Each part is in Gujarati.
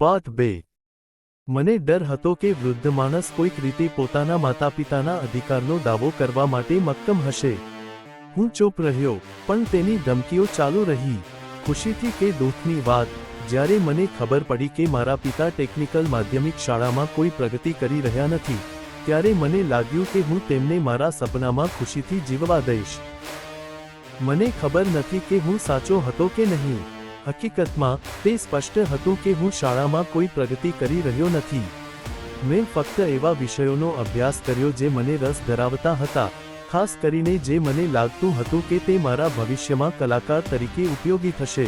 પાઠ બે. મને ડર હતો કે વૃદ્ધ માણસ કોઈક રીતે પોતાના માતાપિતાના અધિકારનો દાવો કરવા માટે મક્કમ હશે. હું ચૂપ રહ્યો, પણ તેની ધમકીઓ ચાલુ રહી. ખુશીથી કે દુઃખની વાત, જ્યારે મને ખબર પડી કે મારા પિતા ટેકનિકલ માધ્યમિક શાળામાં કોઈ પ્રગતિ કરી રહ્યા નથી, ત્યારે મને લાગ્યું કે હું તેમને મારા સપનામાં ખુશીથી જીવવા દઈશ. મને ખબર નથી કે હું સાચો હતો કે નહીં. હકીકતમાં, તે સ્પષ્ટ હતું કે હું શાળામાં કોઈ પ્રગતિ કરી રહ્યો નથી. મેં ફક્ત એવા વિષયોનો અભ્યાસ કર્યો જે મને રસ ધરાવતા હતા, ખાસ કરીને જે મને લાગતું હતું કે તે મારા ભવિષ્યમાં કલાકાર તરીકે ઉપયોગી થશે.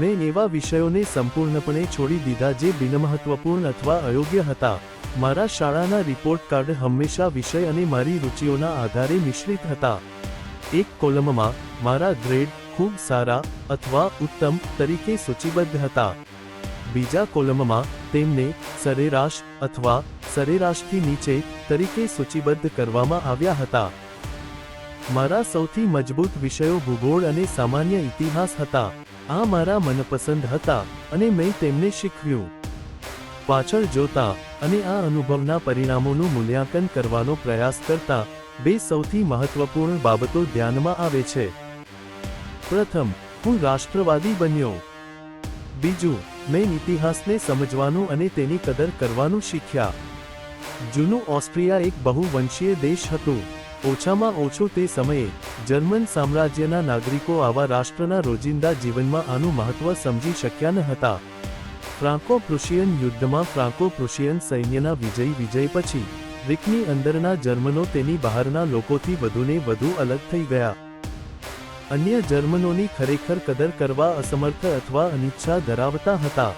મેં એવા વિષયોને સંપૂર્ણપણે છોડી દીધા જે બિનમહત્વપૂર્ણ અથવા અયોગ્ય હતા. મારા શાળાના રિપોર્ટ કાર્ડ હંમેશા વિષય અને મારી રુચિઓના આધારે મિશ્રિત હતા. એક કોલમમાં, મારા ગ્રેડ ખૂબ સારા અથવા ઉત્તમ તરીકે સૂચિબદ્ધ હતા. બીજા કોલમમાં તેમને સરેરાશ અથવા સરેરાશથી નીચે તરીકે સૂચિબદ્ધ કરવામાં આવ્યા હતા. મારા સૌથી મજબૂત વિષયો ભૂગોળ અને સામાન્ય ઇતિહાસ હતા. આ મારા મનપસંદ હતા અને મેં તેમને શીખવ્યું પાછળ જોતા અને આ અનુભવના પરિણામોનું મૂલ્યાંકન કરવાનો પ્રયાસ કરતા બે સૌથી મહત્વપૂર્ણ બાબતો ધ્યાનમાં આવે છે. પ્રથમ, હું રાષ્ટ્રવાદી બન્યો. બીજું, મેં ઇતિહાસને સમજવાનું અને તેની કદર કરવાનું શીખ્યા. જૂનું ઓસ્ટ્રિયા એક બહુવંશીય દેશ હતું. ઓછામાં ઓછું તે સમયે, જર્મન સામ્રાજ્યના નાગરિકો આવા રાષ્ટ્રના રોજિંદા જીવનમાં આનું મહત્વ સમજી શક્યા ન હતા. ફ્રાન્કો પ્રુશિયન યુદ્ધમાં ફ્રાન્કો પ્રુશિયન સૈન્યના વિજય વિજય પછી, રિકની અંદરના જર્મનો તેની બહારના લોકોથી વધુને વધુ અલગ થઈ ગયા. અન્ય જર્મનોની ખરેખર કદર કરવા અસમર્થ અથવા અનિચ્છા ધરાવતા હતા.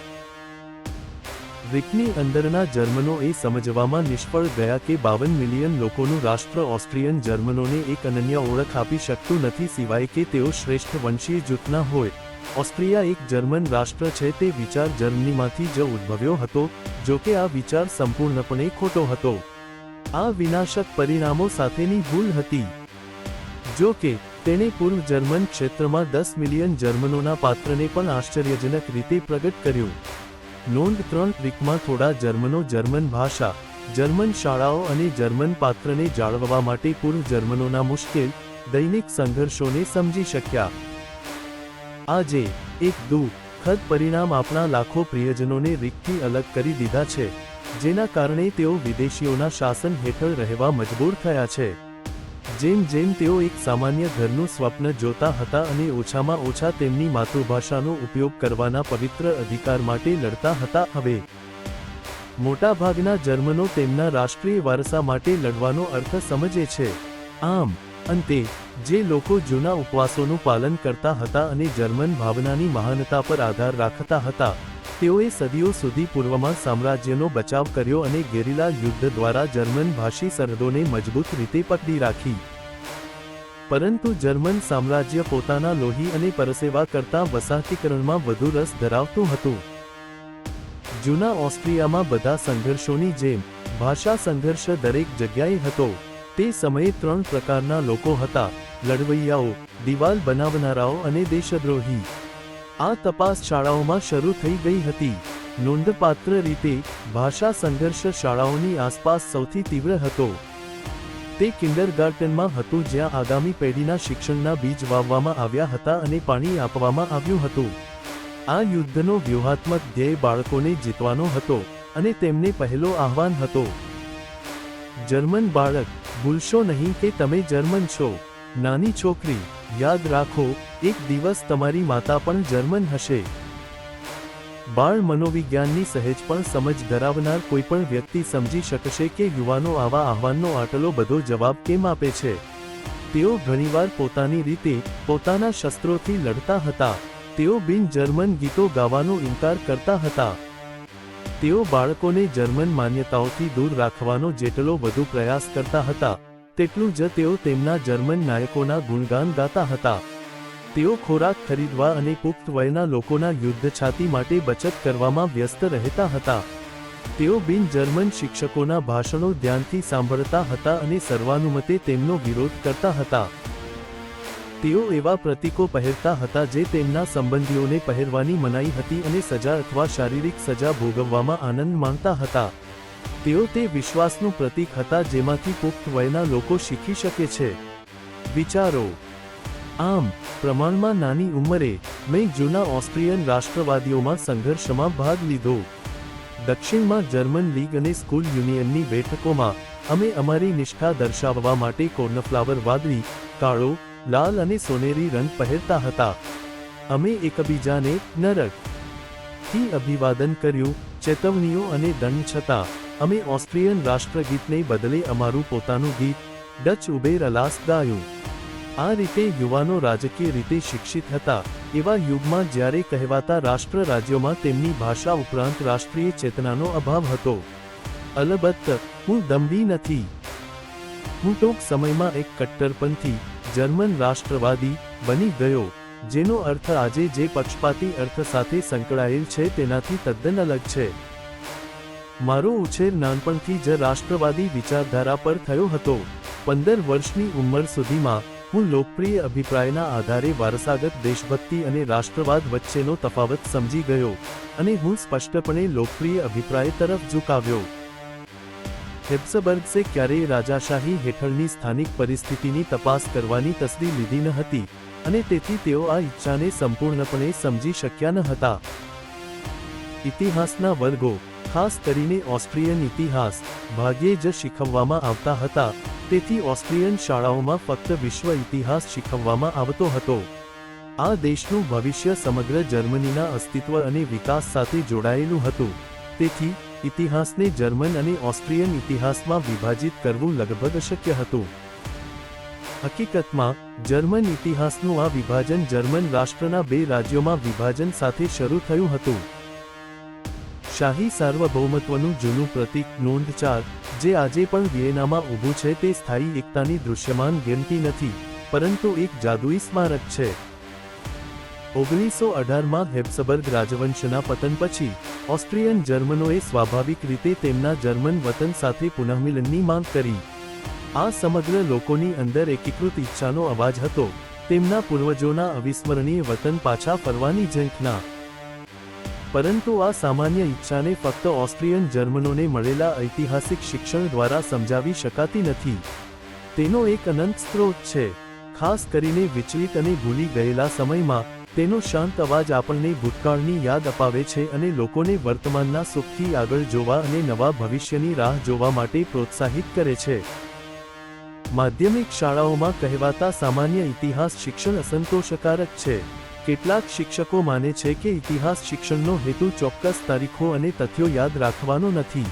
રીકની અંદરના જર્મનો એ સમજવામાં નિષ્ફળ ગયા કે બાવન મિલિયન લોકોનું રાષ્ટ્ર ઓસ્ટ્રિયન જર્મનોને એક અનન્ય ઓળખ આપી શકતું નથી સિવાય કે તેઓ શ્રેષ્ઠ વંશીય જૂથના હોય. ઓસ્ટ્રિયા એક જર્મન રાષ્ટ્ર છે તે વિચાર જર્મનીમાંથી જ ઉદ્ભવ્યો હતો, જો કે આ વિચાર સંપૂર્ણપણે ખોટો હતો. આ વિનાશક પરિણામો સાથેની ભૂલ હતી. જો કે તેણે પૂર્વ જર્મન ક્ષેત્રમાં દસ મિલિયન જર્મનોના પાત્રને પણ આશ્ચર્યજનક રીતે પ્રગટ કર્યું. નોંધ ત્રણ ટ્રીકમાં થોડા જર્મનો જર્મન ભાષા, જર્મન શાળાઓ અને જર્મન પાત્રને જાળવવા માટે પૂર્વ જર્મનોના મુશ્કેલ, દૈનિક સંઘર્ષોને સમજી શક્યા. આજે, એક દુઃખદ પરિણામ આપણા લાખો પ્રિયજનોને રીકથી અલગ કરી દીધા છે, જેના કારણે તેઓ વિદેશીઓના શાસન હેઠળ રહેવા મજબૂર થયા છે. જેમ જેમ તેઓ એક સામાન્ય ઘરનું સ્વપ્ન જોતા હતા અને ઓછામાં ઓછા તેમની માતૃભાષાનો ઉપયોગ કરવાના પવિત્ર અધિકાર માટે લડતા હતા, હવે મોટાભાગના જર્મનો તેમના રાષ્ટ્રીય વારસા માટે લડવાનો અર્થ સમજે છે. આમ, અંતે, જે લોકો જૂના ઉપવાસોનું પાલન કરતા હતા અને જર્મન ભાવનાની મહાનતા પર આધાર રાખતા હતા તેઓએ સદીઓ સુધી પૂર્વમાં સામ્રાજ્યનો બચાવ કર્યો અને ગેરિલા યુદ્ધ દ્વારા જર્મન ભાષી સરહદોને મજબૂત રીતે પકડી રાખી. પરંતુ જર્મન સામ્રાજ્ય પોતાના લોહી અને પરસેવા કરતા વસાહતીકરણમાં વધુ રસ ધરાવતું હતું. જૂના ઓસ્ટ્રિયામાં બધા સંઘર્ષોની જેમ, ભાષા સંઘર્ષ દરેક જગ્યાએ હતો. તે સમયે ત્રણ પ્રકારના લોકો હતા, લડવૈયાઓ, દિવાલ બનાવનારાઓ અને દેશદ્રોહી. આ તપાસ શાળાઓમાં શરૂ થઈ ગઈ હતી. નોંધપાત્ર રીતે, ભાષા સંઘર્ષ શાળાઓની આસપાસ સૌથી તીવ્ર હતો. તે કિન્ડરગાર્ટનમાં હતું જ્યાં આગામી પેઢીના શિક્ષણના બીજ વાવવામાં આવ્યા હતા અને પાણી આપવામાં આવ્યું હતું. આ યુદ્ધનો વ્યૂહાત્મક ધ્યેય બાળકોને જીતવાનો હતો અને તેમને પહેલો આહવાન હતો. જર્મન બાળક, ભૂલશો નહીં કે તમે જર્મન છો. નાની છોકરી યાદ રાખો, એક દિવસ તમારી માતા પણ જર્મન હશે. બાળ મનોવિજ્ઞાનની સહેજ પણ સમજ ધરાવનાર કોઈપણ વ્યક્તિ સમજી શકશે કે યુવાનો આવા આહવાનનો આટલો બધો જવાબ કેમ આપે છે. તેઓ ઘણીવાર પોતાની રીતે પોતાના શસ્ત્રોથી લડતા હતા. તેઓ બિન જર્મન ગીતો ગાવાનો ઇનકાર કરતા હતા. તેઓ બાળકોને જર્મન માન્યતાઓથી દૂર રાખવાનો જેટલો વધુ પ્રયાસ કરતા હતા. તેટલું જ તેઓ તેમના જર્મન નાયકોના ગુણગાન ગાતા હતા. તેઓ ખોરાક ખરીદવા અને પુખ્ત વયના લોકોના યુદ્ધ છાતી માટે બચત કરવામાં વ્યસ્ત રહેતા હતા. તેઓ બિન જર્મન શિક્ષકોના ભાષણો ધ્યાનથી સાંભળતા હતા અને સર્વાનુમતે તેમનો વિરોધ કરતા હતા. તેઓ એવા પ્રતીકો પહેરતા હતા જે તેમના સંબંધીઓને પહેરવાની મનાઈ હતી અને સજા અથવા શારીરિક સજા ભોગવવામાં આનંદ માણતા હતા. તેઓ તે વિશ્વાસનું પ્રતીક હતા જેમાંથી પુખ્ત વયના લોકો શીખી શકે છે. વિચારો. આમ, પ્રમાણમાં નાની ઉંમરે, મેં જૂના ઓસ્ટ્રિયન રાષ્ટ્રવાદીઓમાં સંઘર્ષમાં ભાગ લીધો. દક્ષિણમાં જર્મન લીગ અને સ્કૂલ યુનિયનની બેઠકોમાં, અમે અમારી નિષ્ઠા દર્શાવવા માટે કોર્નફ્લાવર વાદળી, કાળો, લાલ અને સોનેરી રંગ પહેરતા હતા. અમે એકબીજાને નરક. થી અભિવાદન કર્યું, ચેતવણીઓ અને દંડ છતાં અમે ઓસ્ટ્રિયન રાષ્ટ્રગીતને બદલે અમારું પોતાનું ગીત, ડચ ઉબેર અલાસ ગાયું. આ રીતે યુવાનો રાજકીય રીતે શિક્ષિત હતા, એવા યુગમાં જ્યારે કહેવાતા રાષ્ટ્ર રાજ્યોમાં તેમની ભાષા ઉપરાંત રાષ્ટ્રીય ચેતનાનો અભાવ હતો. અલબત્ત, હું દંભી નથી. હું ટૂંક સમયમાં એક કટ્ટરપંથી, જર્મન રાષ્ટ્રવાદી બની ગયો, જેનો અર્થ આજે જે પક્ષપાતી અર્થ સાથે સંકળાયેલ છે તેનાથી તદ્દન અલગ છે. મારો ઉછેર નાનપણથી જ રાષ્ટ્રવાદી વિચારધારા પર થયો હતો. પંદર વર્ષની ઉંમર સુધીમાં, હું લોકપ્રિય અભિપ્રાયના આધારે વારસાગત દેશભક્તિ અને રાષ્ટ્રવાદ વચ્ચેનો તફાવત સમજી ગયો અને હું સ્પષ્ટપણે લોકપ્રિય અભિપ્રાય તરફ ઝુકાવ્યો. હેબ્સબર્ગ્સે ક્યારેય રાજાશાહી હેઠળની સ્થાનિક પરિસ્થિતિની તપાસ કરવાની તસદી લીધી ન હતી અને તેથી તેઓ આ ઈચ્છાને સંપૂર્ણપણે સમજી શક્યા ન હતા. ઇતિહાસના વર્ગો ખાસ કરીને ઓસ્ટ્રિયન ઇતિહાસ, ભાગ્યે જ શીખવવામાં આવતા હતા. તેથી ઓસ્ટ્રિયન શાળાઓમાં ફક્ત વિશ્વ ઇતિહાસ શીખવવામાં આવતો હતો. આ દેશનું ભવિષ્ય સમગ્ર જર્મનીના અસ્તિત્વ અને વિકાસ સાથે જોડાયેલું હતું. તેથી, ઇતિહાસને જર્મન અને ઓસ્ટ્રિયન ઇતિહાસમાં વિભાજિત કરવું લગભગ અશક્ય હતું. હકીકતમાં, જર્મન ઇતિહાસનું આ વિભાજન જર્મન રાષ્ટ્રના બે રાજ્યોમાં વિભાજન સાથે શરૂ થયું હતું. શાહી સાર્વભૌમત્વનું જૂનું પ્રતીક નોંધ ચાર જે આજે પણ વિયેનામાં ઊભું છે તે સ્થાયી એકતાની દૃશ્યમાન ગેમતી નથી, પરંતુ એક જાદુઈ સ્મારક છે. ઓગણીસો અઢારમાં હેબ્સબર્ગ રાજવંશના પતન પછી, ઓસ્ટ્રિયન જર્મનોએ સ્વાભાવિક રીતે તેમના જર્મન વતન સાથે પુનઃમિલનની માંગ કરી. આ સમગ્ર લોકોની અંદર એકીકૃત ઈચ્છાનો અવાજ હતો, તેમના પૂર્વજોના અવિસ્મરણીય વતન પાછા ફરવાની ઝંખના પરંતુ આ સામાન્ય ઈચ્છાને ફક્ત ઓસ્ટ્રિયન જર્મનોને મળેલા ઐતિહાસિક શિક્ષણ દ્વારા સમજાવી શકાતી નથી. તેનો એક અનંત સ્ત્રોત છે. ખાસ કરીને વિચલિત અને ભૂલી ગયેલા સમયમાં, તેનો શાંત અવાજ આપણને ભૂતકાળની યાદ અપાવે છે અને લોકોને વર્તમાનના સુખથી આગળ જોવા અને નવા ભવિષ્યની રાહ જોવા માટે પ્રોત્સાહિત કરે છે. માધ્યમિક શાળાઓમાં કહેવાતા સામાન્ય ઇતિહાસ શિક્ષણ અસંતોષકારક છે. કેટલાક શિક્ષકો માને છે કે ઇતિહાસ શિક્ષણનો હેતુ ચોક્કસ તારીખો અને તથ્યો યાદ રાખવાનો નથી.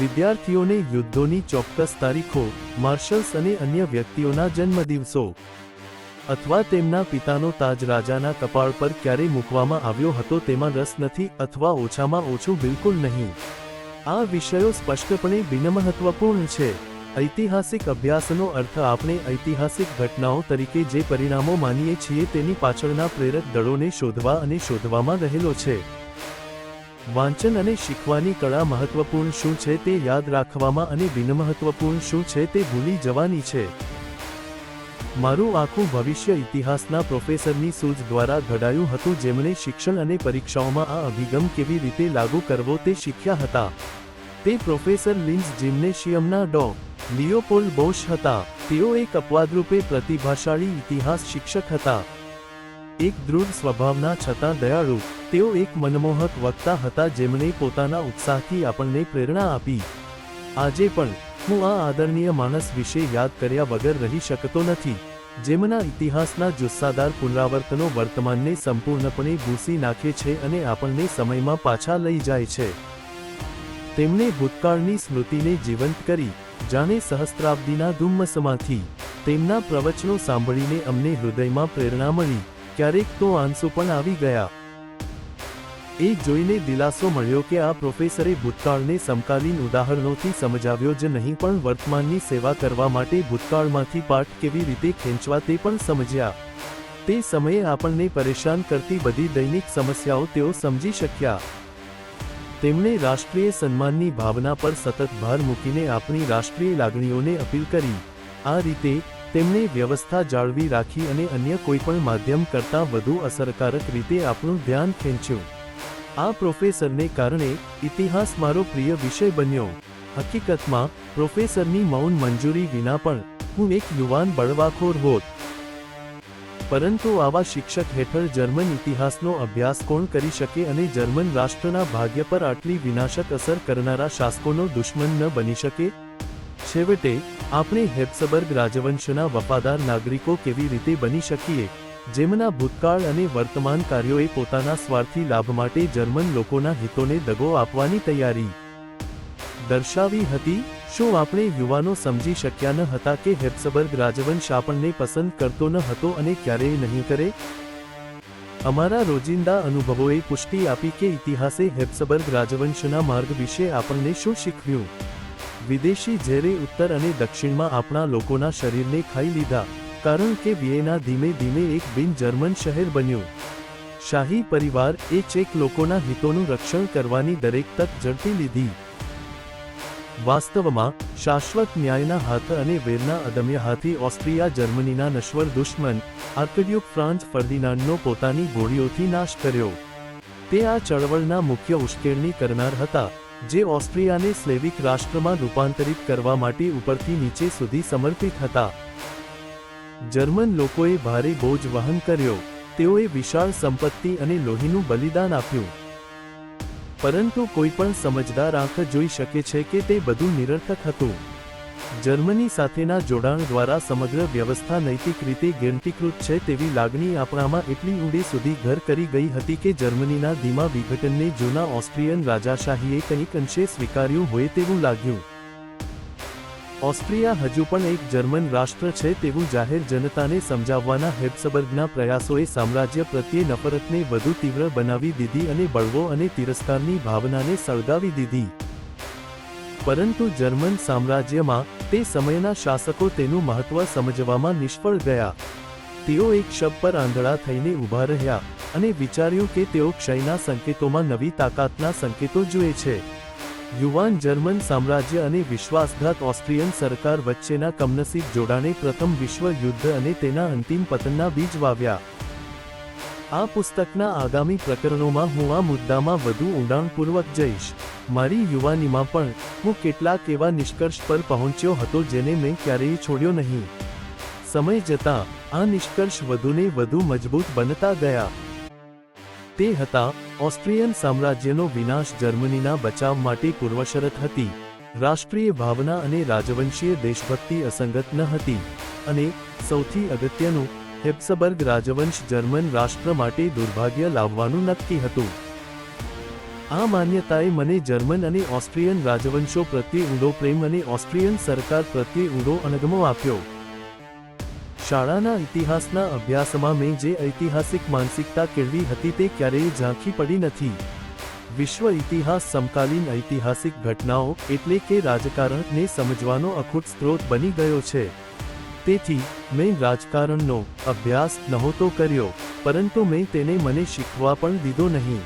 વિદ્યાર્થીઓને યુદ્ધોની ચોક્કસ તારીખો, માર્શલ્સ અને અન્ય વ્યક્તિઓના જન્મદિવસો અથવા તેમના પિતાનો તાજ રાજાના કપાળ પર ક્યારે મૂકવામાં આવ્યો હતો તેમાં રસ નથી અથવા ઓછામાં ઓછું બિલકુલ નહીં. આ વિષયો સ્પષ્ટપણે બિનમહત્વપૂર્ણ છે. ઐતિહાસિક અભ્યાસનો અર્થ આપણે ઐતિહાસિક ઘટનાઓ તરીકે જે પરિણામો માનીએ છીએ તેની પાછળના પ્રેરક દળોને શોધવા અને શોધવામાં રહેલો છે. વાંચન અને શીખવાની કળા મહત્વપૂર્ણ શું છે તે યાદ રાખવામાં અને બિનમહત્વપૂર્ણ શું છે તે ભૂલી જવાની છે. મારું આખું ભવિષ્ય ઇતિહાસના પ્રોફેસરની સૂઝ દ્વારા ઘડાયું હતું જેમણે શિક્ષણ અને પરીક્ષાઓમાં આ અભિગમ કેવી રીતે લાગુ કરવો તે શીખ્યા હતા. તે પ્રોફેસર લિન્સ જિમ્નેશિયમના ડો. લિયોપોલ બોશ હતા. તેઓ એક અપવાદરૂપે પ્રતિભાશાળી ઇતિહાસ શિક્ષક હતા. એક દૃઢ સ્વભાવના છતાં દયાળુ. તેઓ એક મનમોહક વક્તા હતા જેમણે પોતાના ઉત્સાહથી આપણને પ્રેરણા આપી. આજે પણ, હું આ આદરણીય માણસ વિશે યાદ કર્યા વગર રહી શકતો નથી. જેમના ઇતિહાસના જુસ્સાદાર પુનરાવર્તનો વર્તમાનને સંપૂર્ણપણે ભૂસી નાખે છે અને આપણને સમયમાં પાછા લઈ જાય છે. તેમણે ભૂતકાળની સ્મૃતિને જીવંત કરી, જાણે સહસ્ત્રાબ્દીના ધુમ્મસમાંથી. તેમના પ્રવચનો સાંભળીને અમને હૃદયમાં પ્રેરણા મળી, ક્યારેક તો આંસુ પણ આવી ગયા. એ જોઈને દિલાસો મળ્યો કે આ પ્રોફેસરે ભૂતકાળને સમકાલીન ઉદાહરણોથી સમજાવ્યો જ નહીં પણ વર્તમાનની સેવા કરવા માટે ભૂતકાળમાંથી પાઠ કેવી રીતે ખેંચવા તે પણ સમજ્યા. તે સમયે આપણને પરેશાન કરતી બધી દૈનિક સમસ્યાઓ તેઓ સમજી શક્યા. તેમણે રાષ્ટ્રીય સન્માનની ભાવના પર સતત ભાર મૂકીને આપણી રાષ્ટ્રીય લાગણીઓને અપીલ કરી. આ રીતે, તેમણે વ્યવસ્થા જાળવી રાખી અને અન્ય કોઈપણ માધ્યમ કરતાં વધુ અસરકારક રીતે આપણું ધ્યાન ખેંચ્યું. આ પ્રોફેસરને કારણે, ઇતિહાસ મારો પ્રિય વિષય બન્યો. હકીકતમાં, પ્રોફેસરની મૌન મંજૂરી વિના પણ, હું એક યુવાન બળવાખોર હોત. પરંતુ આવા શિક્ષક હેઠળ જર્મન ઇતિહાસનો અભ્યાસ કોણ કરી શકે અને જર્મન રાષ્ટ્રના ભાગ્ય પર આટલી વિનાશક અસર કરનારા શાસકોનો દુશ્મન ન બની શકે? છેવટે, આપણે હેપ્સબર્ગ રાજવંશના વફાદાર નાગરિકો કેવી રીતે બની શકીએ? જેમના ભૂતકાળ અને વર્તમાન કાર્યોએ પોતાના સ્વાર્થી લાભ માટે જર્મન લોકોના હિતોને દગો આપવાની તૈયારી દર્શાવી હતી? શું આપણે યુવાનો સમજી શક્યા ન હતા કે હેબ્સબર્ગ રાજવંશ આપણને પસંદ કરતો ન હતો અને ક્યારેય નહીં કરે? અમારા રોજિંદા અનુભવોએ પુષ્ટિ આપી કે ઇતિહાસે હેબ્સબર્ગ રાજવંશના માર્ગ વિશે આપણને શું શીખવ્યું? વિદેશી ઝેરે ઉત્તર અને દક્ષિણમાં આપણા લોકોના શરીરને ખાઈ લીધા, કારણ કે વિયેના ધીમે ધીમે એક બિન જર્મન શહેર બન્યું. શાહી પરિવાર એ ચેક લોકોના હિતોનું રક્ષણ કરવાની દરેક તક ઝડપી લીધી. વાસ્તવમાં, શાશ્વત ન્યાયના હાથ અને વેરના અદમ્ય હાથી ઓસ્ટ્રિયા, જર્મનીના નશ્વર દુશ્મન આર્કડ્યુક ફ્રાન્સ ફર્ડિનાન્ડનો પોતાની ગોળીઓથી નાશ કર્યો. તે આ ચળવળના મુખ્ય ઉશ્કેરણી કરનાર હતા, જે ઓસ્ટ્રિયાને સ્લેવિક રાષ્ટ્રમાં રૂપાંતરિત કરવા માટે ઉપરથી નીચે સુધી સમર્પિત હતા. જર્મન લોકોએ ભારે બોજ વહન કર્યો, તેઓએ વિશાળ સંપત્તિ અને લોહીનું બલિદાન આપ્યું. પરંતુ કોઈ પણ સમજદાર આંખ જોઈ શકે છે કે તે બધું નિરર્થક હતું. જર્મની સાથેના જોડાણ દ્વારા સમગ્ર વ્યવસ્થા નૈતિક રીતે ગેરંટીકૃત છે તેવી લાગણી આપણામાં એટલી ઊંડે સુધી ઘર કરી ગઈ હતી કે જર્મનીના ધીમા વિઘટનને જૂના ઓસ્ટ્રિયન રાજાશાહીએ કંઈક અંશે સ્વીકાર્યું હોય તેવું લાગ્યું. ઓસ્ટ્રિયા હજુ પણ એક જર્મન રાષ્ટ્ર છે તેવું જાહેર જનતાને સમજાવવાના હેબ્સબર્ગના પ્રયાસોએ સામ્રાજ્ય પ્રત્યે નફરતને વધુ તીવ્ર બનાવી દીધી અને બળવો અને તિરસ્કારની ભાવનાને સળગાવી દીધી. પરંતુ જર્મન સામ્રાજ્યમાં તે સમયના શાસકો તેનું મહત્વ સમજવામાં નિષ્ફળ ગયા. તેઓ એક શબ પર આંધળા થઈને ઊભા રહ્યા અને વિચાર્યું કે તેઓ ક્ષયના સંકેતોમાં નવી તાકાતના સંકેતો જુએ છે. યુવાન જર્મન સામ્રાજ્ય અને વિશ્વાસઘાત ઓસ્ટ્રિયન સરકાર વચ્ચેના કમનસીબ જોડાણે પ્રથમ વિશ્વ યુદ્ધ અને તેના અંતિમ પતનના બીજ વાવ્યા. આ પુસ્તકના આગામી પ્રકરણોમાં હું આ મુદ્દામાં વધુ ઊંડાણપૂર્વક જઈશ. મારી યુવાનીમાં પણ હું કેટલાક એવા નિષ્કર્ષ પર પહોંચ્યો હતો જેને મેં ક્યારેય છોડ્યો નહીં. સમય જતાં આ નિષ્કર્ષ વધુને વધુ મજબૂત બનતા ગયા. તે હતા ઓસ્ટ્રિયન સામ્રાજ્યનો વિનાશ જર્મનીના બચાવ માટે પૂર્વશરત હતી. રાષ્ટ્રીય ભાવના અને રાજવંશીય દેશભક્તિ અસંગત ન હતી અને સૌથી અગત્યનું, હેપ્સબર્ગ રાજવંશ જર્મન રાષ્ટ્ર માટે દુર્ભાગ્ય લાવવાનું નક્કી હતું. આ માન્યતાએ મને જર્મન અને ઓસ્ટ્રિયન રાજવંશો પ્રત્યે ઊંડો પ્રેમ અને ઓસ્ટ્રિયન સરકાર પ્રત્યે ઊંડો અણગમો આપ્યો. શાળાના ઇતિહાસના અભ્યાસમાં મેં જે ઐતિહાસિક માનસિકતા કેળવી હતી તે ક્યારેય ઝાંખી પડી નથી. વિશ્વ ઇતિહાસ સમકાલીન ઐતિહાસિક ઘટનાઓ એટલે કે રાજકારણને સમજવાનો અખૂટ સ્ત્રોત બની ગયો છે. તેથી, મેં રાજકારણનો અભ્યાસ નહોતો કર્યો, પરંતુ મેં તેને મને શીખવા પણ દીધો નહીં.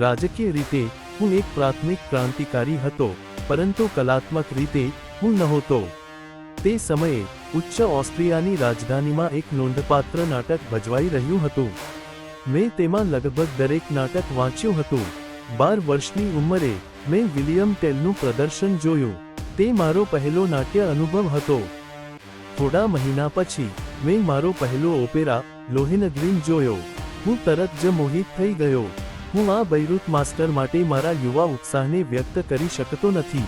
રાજકીય રીતે, હું એક પ્રાથમિક ક્રાંતિકારી હતો, પરંતુ કલાત્મક રીતે, હું નહોતો. તે સમયે ઉચ્ચ ઓસ્ટ્રિયાની રાજધાનીમાં એક નોંધપાત્ર નાટક ભજવાઈ રહ્યું હતું. મેં તેમાં લગભગ દરેક નાટક વાંચ્યું હતું. બાર વર્ષની ઉંમરે મેં વિલિયમ ટેલનું પ્રદર્શન જોયું. તે મારો પહેલો નાટ્ય અનુભવ હતો. થોડા મહિના પછી મેં મારો પહેલો ઓપેરા, લોહિનગ્રીન, જોયો. હું તરત જ મોહિત થઈ ગયો. હું આ બૈરુત માસ્ટર માટે મારા યુવા ઉત્સાહને વ્યક્ત કરી શકતો નથી.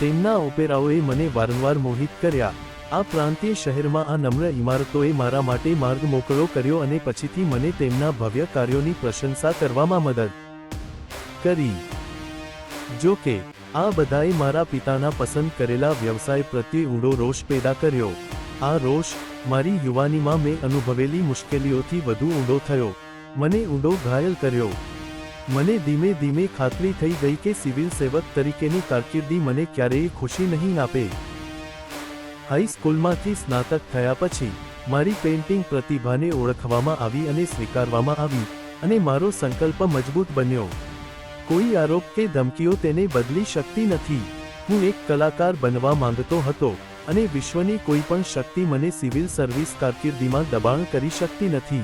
તેમના ઓપેરાઓએ મને વારંવાર મોહિત કર્યા. આ પ્રાંતીય શહેરમાં આ નમ્ર ઇમારતોએ મારા માટે માર્ગ મોકળો કર્યો અને પછીથી મને તેમના ભવ્ય કાર્યોની પ્રશંસા કરવામાં મદદ કરી. જો કે, આ બધાએ મારા પિતાના પસંદ કરેલા વ્યવસાય પ્રત્યે ઊંડો રોષ પેદા કર્યો. આ રોષ મારી યુવાનીમાં મેં અનુભવેલી મુશ્કેલીઓથી વધુ ઊંડો થયો. મને ઊંડો ઘાયલ કર્યો. મને ધીમે ધીમે ખાતરી થઈ ગઈ કે સિવિલ સેવક તરીકેની કારકિર્દી મને ક્યારેય ખુશી નહીં આપે. હાઈસ્કૂલમાંથી સ્નાતક થયા પછી, મારી પેઇન્ટિંગ પ્રતિભાને ઓળખવામાં આવી અને સ્વીકારવામાં આવી, અને મારો સંકલ્પ મજબૂત બન્યો. કોઈ આરોપ કે ધમકીઓ તેને બદલી શકતી નથી. હું એક કલાકાર બનવા માંગતો હતો, અને વિશ્વની કોઈ પણ શક્તિ મને સિવિલ સર્વિસ કારકિર્દીમાં દબાણ કરી શકતી નથી.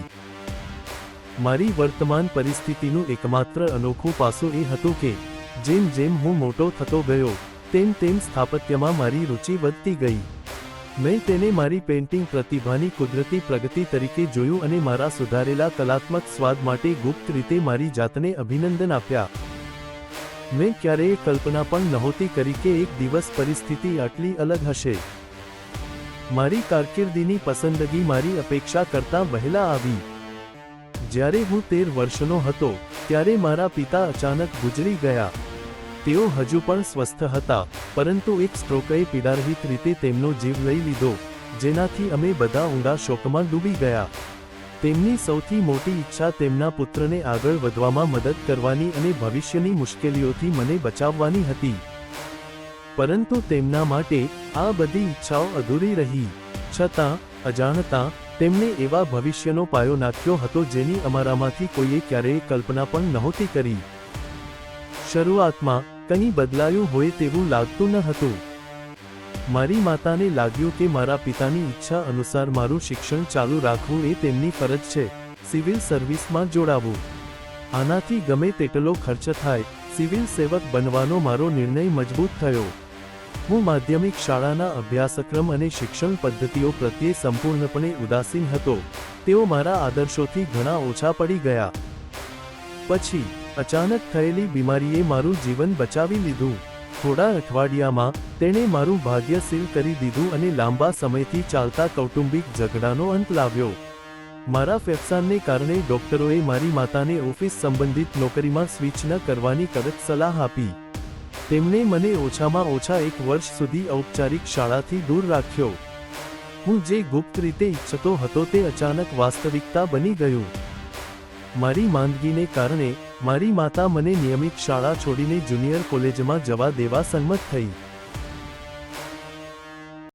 મારી વર્તમાન પરિસ્થિતિનું એકમાત્ર અનોખું પાસું એ હતું કે, જેમ જેમ હું મોટો થતો ગયો, તેમ તેમ સ્થાપત્યમાં મારી રુચિ વધતી ગઈ. મેં તેને મારી પેઇન્ટિંગ પ્રતિભાની કુદરતી પ્રગતિ તરીકે જોયું અને મારા સુધારેલા કલાત્મક સ્વાદ માટે ગુપ્ત રીતે મારી જાતને અભિનંદન આપ્યા. મેં ક્યારેય કલ્પના પણ નહોતી કરી કે એક દિવસ પરિસ્થિતિ આટલી અલગ હશે. મારી કારકિર્દીની પસંદગી મારી અપેક્ષા કરતાં વહેલા આવી. જ્યારે હું તેર વર્ષનો હતો, ત્યારે મારા પિતા અચાનક ગુજરી ગયા. તેઓ હજુ પણ સ્વસ્થ હતા, પરંતુ એક સ્ટ્રોકએ પીડારહિત રીતે તેમનો જીવ લઈ લીધો, જેનાથી અમે બધા ઊંડા શોકમાં ડૂબી ગયા. તેમની સૌથી મોટી ઈચ્છા તેમના પુત્રને આગળ વધવામાં મદદ કરવાની અને ભવિષ્યની મુશ્કેલીઓથી મને બચાવવાની હતી. પરંતુ તેમના માટે આ બધી ઈચ્છાઓ અધૂરી રહી, છતાં, અજાણતા તેમણે એવા ભવિષ્યનો પાયો નાખ્યો હતો જેની અમારામાંથી કોઈએ ક્યારેય કલ્પના પણ નહોતી કરી. શરૂઆતમાં, કંઈ બદલાયું હોય તેવું લાગતું ન હતું. મારી માતાને લાગ્યું કે મારા પિતાની ઈચ્છા અનુસાર મારું શિક્ષણ ચાલુ રાખવું એ તેમની ફરજ છે. સિવિલ સર્વિસમાં જોડાવું. આનાથી ગમે તેટલો ખર્ચ થાય, સિવિલ સેવક બનવાનો મારો નિર્ણય મજબૂત થયો. હું માધ્યમિક શાળાના અભ્યાસક્રમ અને શિક્ષણ પદ્ધતિઓ પ્રત્યે સંપૂર્ણપણે ઉદાસીન હતો. તેઓ મારા આદર્શોથી ઘણા ઓછા પડી ગયા. પછી, અચાનક થયેલી બીમારીએ મારું જીવન બચાવી લીધું. થોડા અઠવાડિયામાં, તેણે મારું ભાગ્ય સીલ કરી દીધું અને લાંબા સમયથી ચાલતા કૌટુંબિક ઝઘડાનો અંત લાવ્યો. મારા ફેફસાનને કારણે ડોક્ટરોએ મારી માતાને ઓફિસ સંબંધિત નોકરીમાં સ્વિચ ન કરવાની કડક સલાહ આપી. તેમણે મને ઓછામાં ઓછા એક વર્ષ સુધી ઔપચારિક શાળાથી દૂર રાખ્યો. હું જે ગુપ્ત રીતે ઈચ્છતો હતો તે અચાનક વાસ્તવિકતા બની ગયું. મારી માંદગીને કારણે મારી માતા મને નિયમિત શાળા છોડીને જુનિયર કોલેજમાં જવા દેવા સંમત થઈ.